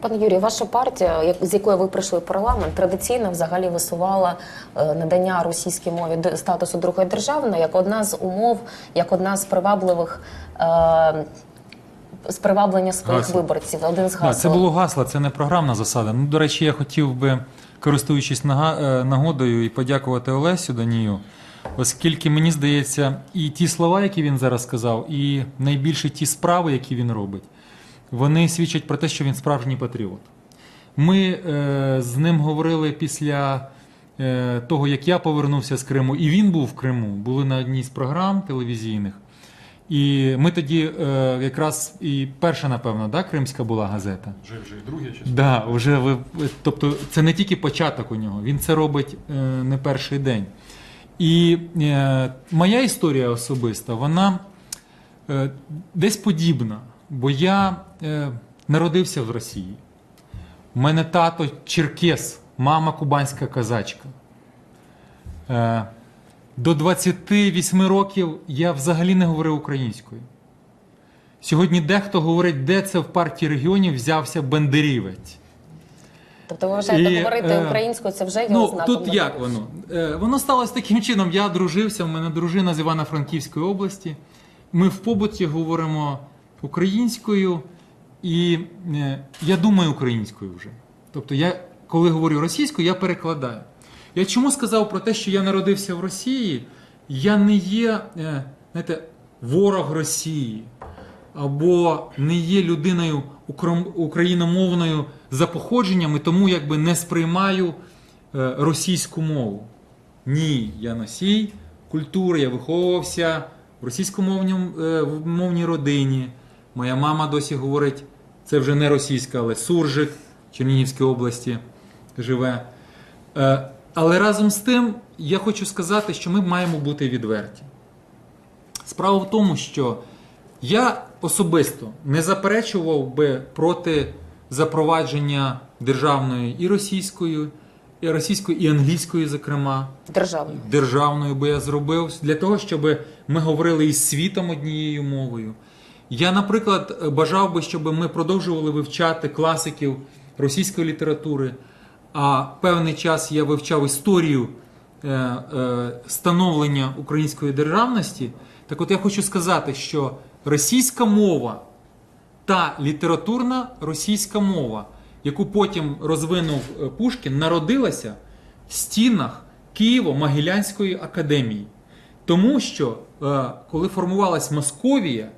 Пане Юрію, ваша партія, з якої ви прийшли в парламент, традиційно взагалі висувала е, надання російській мові статусу другої державної як одна з умов, як одна з привабливих е, з приваблення своїх Гасел. виборців. Один з Да, гасел. це було гасло, це не програмна засада. Ну, до речі, я хотів би, користуючись е, нагодою, і подякувати Олесю Данію, оскільки мені здається, і ті слова, які він зараз сказав, і найбільше ті справи, які він робить, вони свідчать про те, що він справжній патріот. Ми е, з ним говорили після е, того, як я повернувся з Криму, і він був в Криму, були на одній з програм телевізійних. І ми тоді е, якраз і перша, напевно, да, кримська була газета. Вже вже і друге чи Да, вже ви- тобто це не тільки початок у нього, він це робить е, не перший день. І е, моя історія особиста, вона е, десь подібна, бо я е, народився в Росії. У мене тато черкес, мама кубанська казачка. Е, до 28 років я взагалі не говорив українською. Сьогодні дехто говорить, де це в партії регіонів взявся бандерівець. Тобто ви вважаєте, І, говорити е, українською це вже є Ну, ознаком тут як воно? Е, Воно сталося таким чином. Я одружився, в мене дружина з Івано-Франківської області. Ми в побуті говоримо українською, і е, я думаю українською вже. Тобто, я, коли говорю російською, я перекладаю. Я чому сказав про те, що я народився в Росії? Я не є е, знаєте, ворог Росії або не є людиною україномовною за походженням і тому якби не сприймаю е, російську мову. Ні, я носій культури, я виховувався в російськомовній родині. Моя мама досі говорить, це вже не російська, але суржик в Чернігівській області живе. Е, Але разом з тим я хочу сказати, що ми маємо бути відверті. Справа в тому, що я особисто не заперечував би проти запровадження державної і російської, і російської, і англійської, зокрема, державною. державною би я зробив для того, щоб ми говорили із світом однією мовою. Я, наприклад, бажав би, щоб ми продовжували вивчати класиків російської літератури. А певний час я вивчав історію е, е, становлення української державності. Так от я хочу сказати, що російська мова та літературна російська мова, яку потім розвинув е, Пушкін, народилася в стінах Києво-Могилянської академії. Тому що коли формувалась Московія,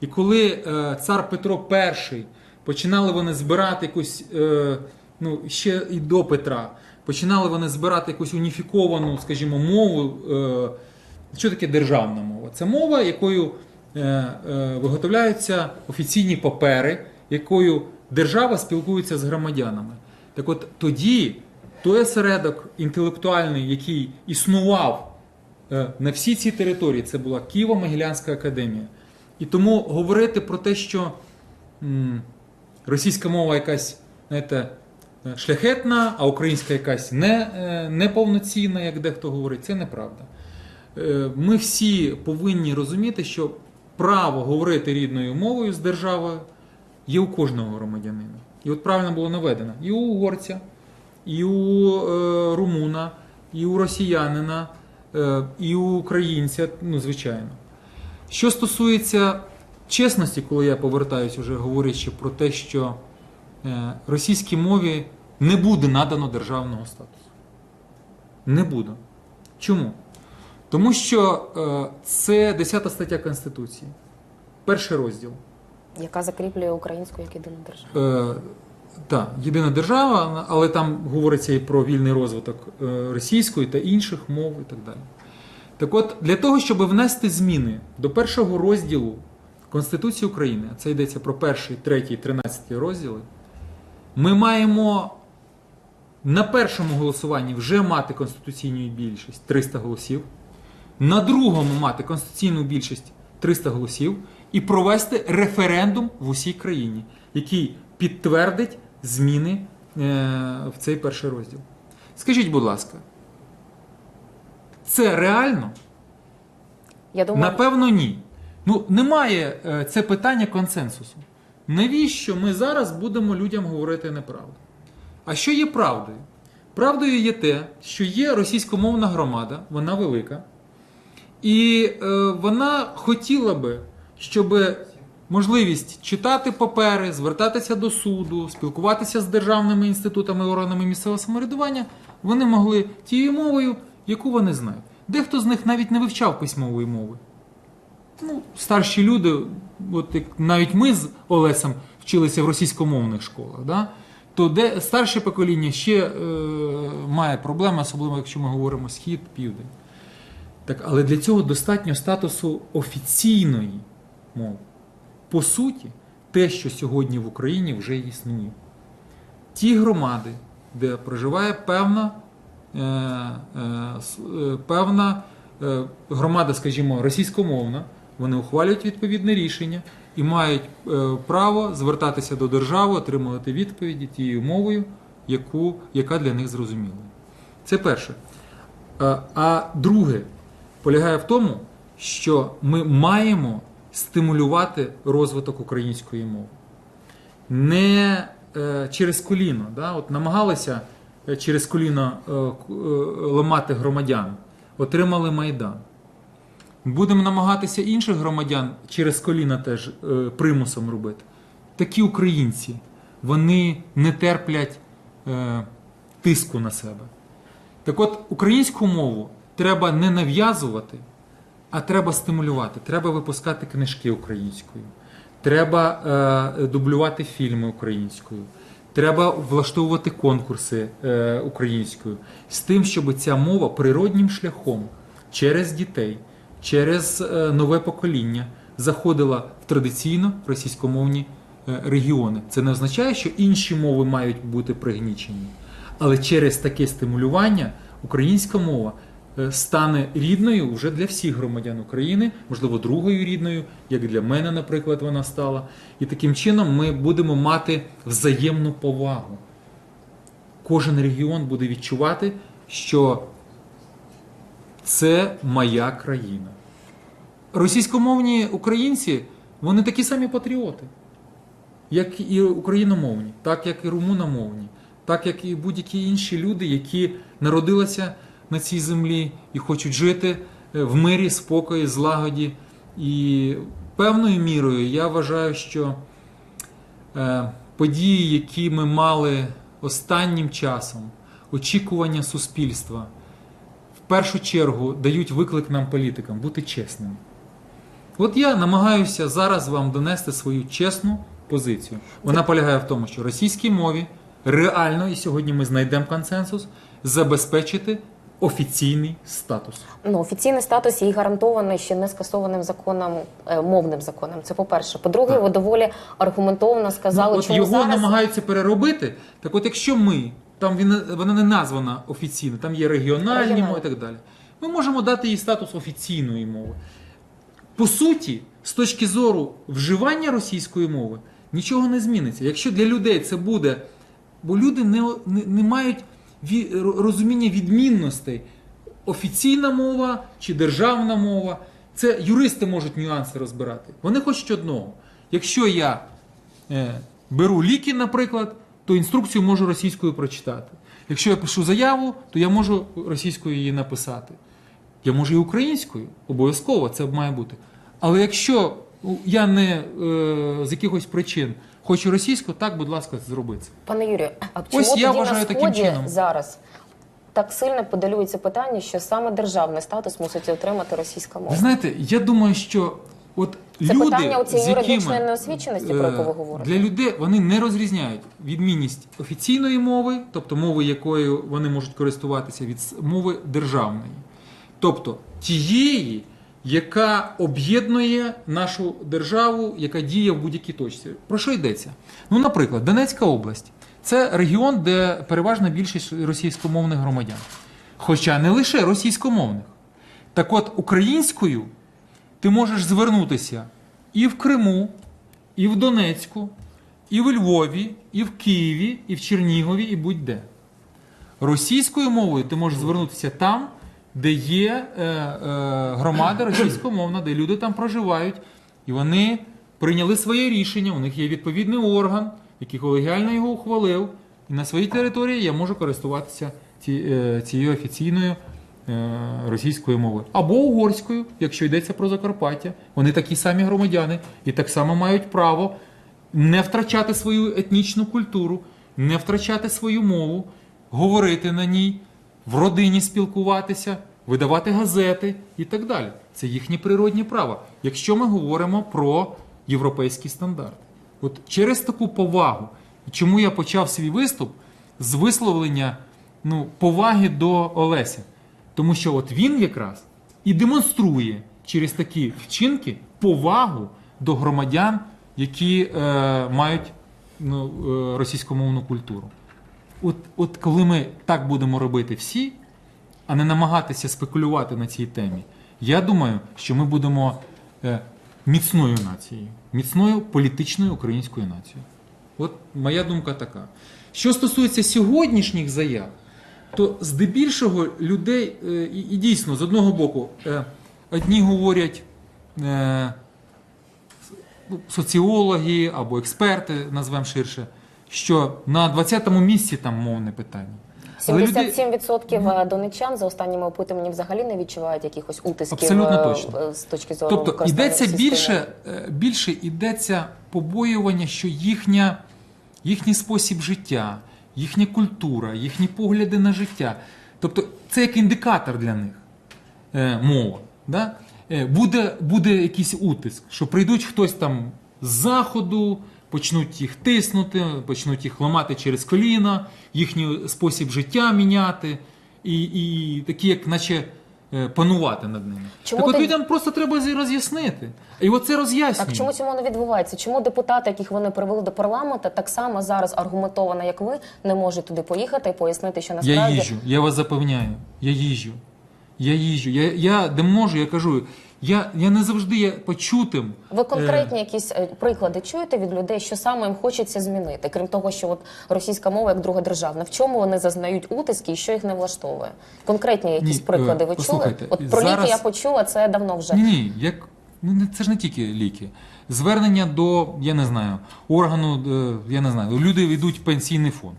і коли е, цар Петро І починали вони збирати якусь, е, ну ще і до Петра, починали вони збирати якусь уніфіковану, скажімо, мову. Е, що таке державна мова? Це мова, якою виготовляються офіційні папери, якою держава спілкується з громадянами. Так от тоді той осередок інтелектуальний, який існував на всій цій території, це була Києво-Могилянська академія. І тому говорити про те, що російська мова якась, знаєте, е, шляхетна, а українська якась не, е, неповноцінна, як дехто говорить, це неправда. Е, Ми всі повинні розуміти, що право говорити рідною мовою з державою є у кожного громадянина. І от правильно було наведено і у угорця, і у румуна, і у росіянина, і у українця, ну, звичайно. Що стосується чесності, коли я повертаюся, вже говорячи про те, що е, російській мові не буде надано державного статусу. Не буде. Чому? Тому що е, це 10 стаття Конституції, перший розділ. яка закріплює українську як єдину державу. Е, так, єдина держава, але там говориться і про вільний розвиток е, російської та інших мов і так далі. Так от, для того, щоб внести зміни до першого розділу Конституції України, а це йдеться про перший, третій, тринадцятий розділи, ми маємо на першому голосуванні вже мати конституційну більшість 300 голосів, на другому мати конституційну більшість 300 голосів і провести референдум в усій країні, який підтвердить зміни е, в цей перший розділ. Скажіть, будь ласка, це реально? Я думаю, Напевно, ні. Ну, немає е, це питання консенсусу. навіщо ми зараз будемо людям говорити неправду? А що є правдою? Правдою є те, що є російськомовна громада, вона велика, і е, вона хотіла би, щоб можливість читати папери, звертатися до суду, спілкуватися з державними інститутами, органами місцевого самоврядування, вони могли тією мовою, яку вони знають. Дехто з них навіть не вивчав письмової мови. Ну, старші люди, от як навіть ми з Олесем вчилися в російськомовних школах, да? то де старше покоління ще е, має проблеми, особливо якщо ми говоримо схід, південь. Так, але для цього достатньо статусу офіційної мови. По суті, те, що сьогодні в Україні вже існує. Ті громади, де проживає певна, певна е, громада, скажімо, російськомовна, вони ухвалюють відповідне рішення і мають е, право звертатися до держави, отримувати відповіді тією мовою, яку, яка для них зрозуміла. Це перше. Е, А друге полягає в тому, що ми маємо стимулювати розвиток української мови. Не е, через коліно. Да? От намагалися е, через коліно е, е, ламати громадян, отримали Майдан. Будемо намагатися інших громадян через коліна теж е, примусом робити. Такі українці, вони не терплять е, тиску на себе. Так от, українську мову треба не нав'язувати, а треба стимулювати. Треба випускати книжки українською, треба е, дублювати фільми українською, треба влаштовувати конкурси е, українською з тим, щоб ця мова природнім шляхом через дітей, через е, нове покоління заходила в традиційно російськомовні е, регіони. Це не означає, що інші мови мають бути пригнічені. Але через таке стимулювання українська мова стане рідною вже для всіх громадян України, можливо, другою рідною, як для мене, наприклад, вона стала. І таким чином ми будемо мати взаємну повагу. Кожен регіон буде відчувати, що це моя країна. Російськомовні українці, вони такі самі патріоти як і україномовні, так як і румуномовні, так як і будь-які інші люди, які народилися на цій землі і хочуть жити е, в мирі, спокої, злагоді. І певною мірою я вважаю, що е, події, які ми мали останнім часом, очікування суспільства, в першу чергу дають виклик нам, політикам, бути чесними. От я намагаюся зараз вам донести свою чесну позицію. Вона полягає в тому, що російській мові реально, і сьогодні ми знайдемо консенсус, забезпечити офіційний статус. Ну, офіційний статус їй гарантований ще не скасованим законом, е, мовним законом. Це по-перше. По-друге, Так. ви доволі аргументовно сказали, Ну, от чому його зараз намагаються переробити. Так от, якщо ми, там він, вона не названа офіційно, там є регіональні мови і так далі. Ми можемо дати їй статус офіційної мови. По суті, з точки зору вживання російської мови, нічого не зміниться. Якщо для людей це буде, бо люди не, не, не мають розуміння відмінностей. Офіційна мова чи державна мова. Це юристи можуть нюанси розбирати. Вони хочуть одного. Якщо я е, беру ліки, наприклад, то інструкцію можу російською прочитати. Якщо я пишу заяву, то я можу російською її написати. Я можу і українською, обов'язково це має бути. Але якщо я не е, з якихось причин хочу російською, так, будь ласка, зроби це. Пане Юрію, а чому Ось я тоді вважаю на таким сході чином. зараз так сильно подалюється питання, що саме державний статус мусить отримати російська мова? Ви знаєте, я думаю, що от Це люди, питання з якими, юридичної неосвіченості, про яку ви е, говорите? Для людей вони не розрізняють відмінність офіційної мови, тобто мови, якою вони можуть користуватися, від мови державної. Тобто тієї, яка об'єднує нашу державу, яка діє в будь-якій точці. Про що йдеться? Ну, наприклад, Донецька область це регіон, де переважна більшість російськомовних громадян. Хоча не лише російськомовних. Так от українською ти можеш звернутися і в Криму, і в Донецьку, і в Львові, і в Києві, і в Чернігові, і будь-де. Російською мовою ти можеш звернутися там, де є е, е, громада російськомовна, де люди там проживають, і вони прийняли своє рішення, у них є відповідний орган, який колегіально його ухвалив, і на своїй території я можу користуватися ці, е, цією офіційною е, російською мовою. Або угорською, якщо йдеться про Закарпаття. Вони такі самі громадяни і так само мають право не втрачати свою етнічну культуру, не втрачати свою мову, говорити на ній, в родині спілкуватися, видавати газети і так далі. Це їхнє природні право. Якщо ми говоримо про європейські стандарти. От через таку повагу, чому я почав свій виступ з висловлення ну, поваги до Олеся. Тому що от він якраз і демонструє через такі вчинки повагу до громадян, які е, мають ну, е, російськомовну культуру. От, от коли ми так будемо робити всі, а не намагатися спекулювати на цій темі, я думаю, що ми будемо е, міцною нацією, міцною політичною українською нацією. От моя думка така. Що стосується сьогоднішніх заяв, то здебільшого людей, е, і, і дійсно, з одного боку, е, одні говорять е, ну, соціологи або експерти, назвемо ширше, що на 20-му місці там мовне питання. Але люди- 77% донечан за останніми опитуваннями взагалі не відчувають якихось утисків Абсолютно е, точно. е, з точки зору Тобто йдеться більше, е, більше йдеться побоювання, що їхня, їхній спосіб життя, їхня культура, їхні погляди на життя. Тобто це як індикатор для них е, мова. Да? Е, буде, буде якийсь утиск, що прийдуть хтось там з заходу, почнуть їх тиснути, почнуть їх ламати через коліна, їхній спосіб життя міняти, і, і такі, як наче. е, Панувати над ними. Чому так от ти- людям просто треба роз'яснити. І оце роз'яснює. Так чому цьому не відбувається? Чому депутати, яких вони привели до парламенту, так само зараз аргументовано, як ви, не можуть туди поїхати і пояснити, що Я насправді їжджу, я вас запевняю, я їжджу. Я їжджу. Я, я де можу, я кажу, я, я не завжди є почутим. ви конкретні якісь е, приклади чуєте від людей, що саме їм хочеться змінити, крім того, що от російська мова як друга державна, в чому вони зазнають утиски і що їх не влаштовує? Конкретні якісь Ні, приклади е, ви чули? От про зараз- ліки я почула, це давно вже. Ні, ні, як ну не- це ж не тільки ліки. Звернення до, я не знаю, органу, е, я не знаю, люди йдуть в пенсійний фонд.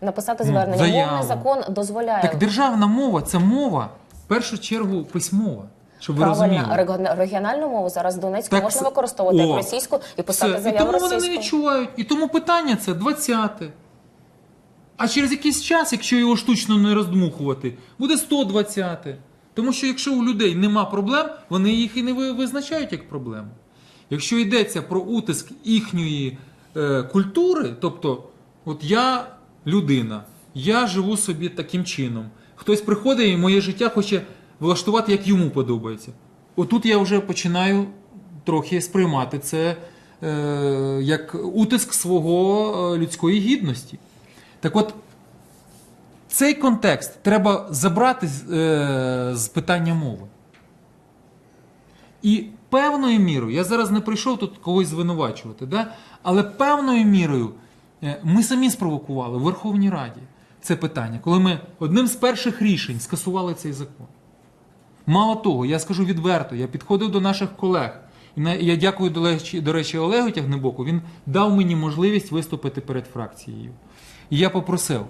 Написати Ну, звернення. заяву. Мовний закон дозволяє Так державна мова це мова, в першу чергу письмова. Щоб ви розуміли. регіон- регіональну мову зараз в Донецьку Так, можна використовувати О, як російську і писати Все. І заяву тому вони не відчувають. І тому питання це 20-те. А через якийсь час, якщо його штучно не роздмухувати, буде 120-те. Тому що якщо у людей нема проблем, вони їх і не визначають як проблему. Якщо йдеться про утиск їхньої е, культури, тобто, от я людина, я живу собі таким чином. Хтось приходить і моє життя хоче влаштувати, як йому подобається. Отут я вже починаю трохи сприймати це е, як утиск свого е, людської гідності. Так от, цей контекст треба забрати е, з питання мови. І певною мірою, я зараз не прийшов тут когось звинувачувати, да? але певною мірою е, ми самі спровокували в Верховній Раді це питання, коли ми одним з перших рішень скасували цей закон. Мало того, я скажу відверто, я підходив до наших колег. Я дякую, до речі, Олегу Тягнебоку. Він дав мені можливість виступити перед фракцією. І я попросив: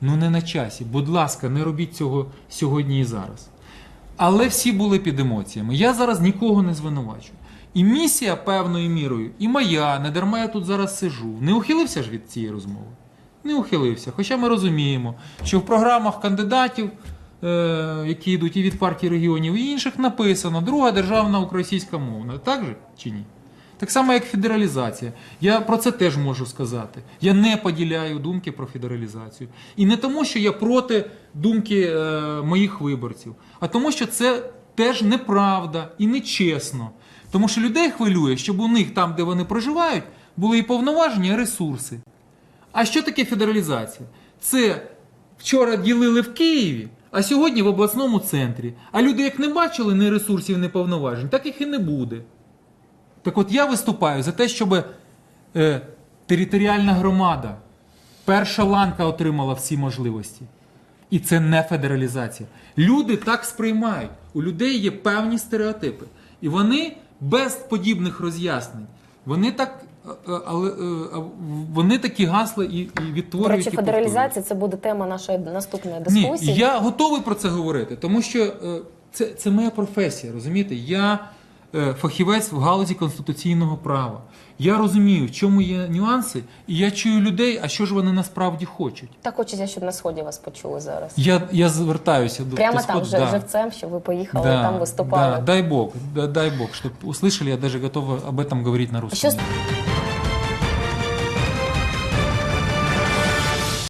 ну не на часі, будь ласка, не робіть цього сьогодні і зараз. Але всі були під емоціями. Я зараз нікого не звинувачую. І місія певною мірою, і моя, не дарма я тут зараз сижу. Не ухилився ж від цієї розмови? Не ухилився. Хоча ми розуміємо, що в програмах кандидатів, які йдуть і від партії регіонів, і інших, написано друга державна українська мовна. Так же чи ні? Так само, як федералізація. Я про це теж можу сказати. Я не поділяю думки про федералізацію. І не тому, що я проти думки е, моїх виборців, а тому, що це теж неправда і нечесно. Тому що людей хвилює, щоб у них там, де вони проживають, були і повноваження, і ресурси. А що таке федералізація? Це вчора ділили в Києві, а сьогодні в обласному центрі. А люди, як не бачили ні ресурсів, ні повноважень, так їх і не буде. Так от я виступаю за те, щоб е, територіальна громада, перша ланка отримала всі можливості. І це не федералізація. Люди так сприймають. У людей є певні стереотипи. І вони без подібних роз'яснень, Вони так, але е, вони такі гасла і, і До відтворюють. речі, і повторюють. федералізація це буде тема нашої наступної Ні, дискусії. я готовий про це говорити, тому що е, це, це моя професія, розумієте? Я е, фахівець в галузі конституційного права. Я розумію, в чому є нюанси, і я чую людей, а що ж вони насправді хочуть. Так хочеться, щоб на сході вас почули зараз. Я, я звертаюся до Прямо до там, сход- вже да. живцем, щоб ви поїхали, Да, там виступали. да, дай Бог, да, дай Бог, чтобы услышали, я даже готов об этом говорить на русском. Що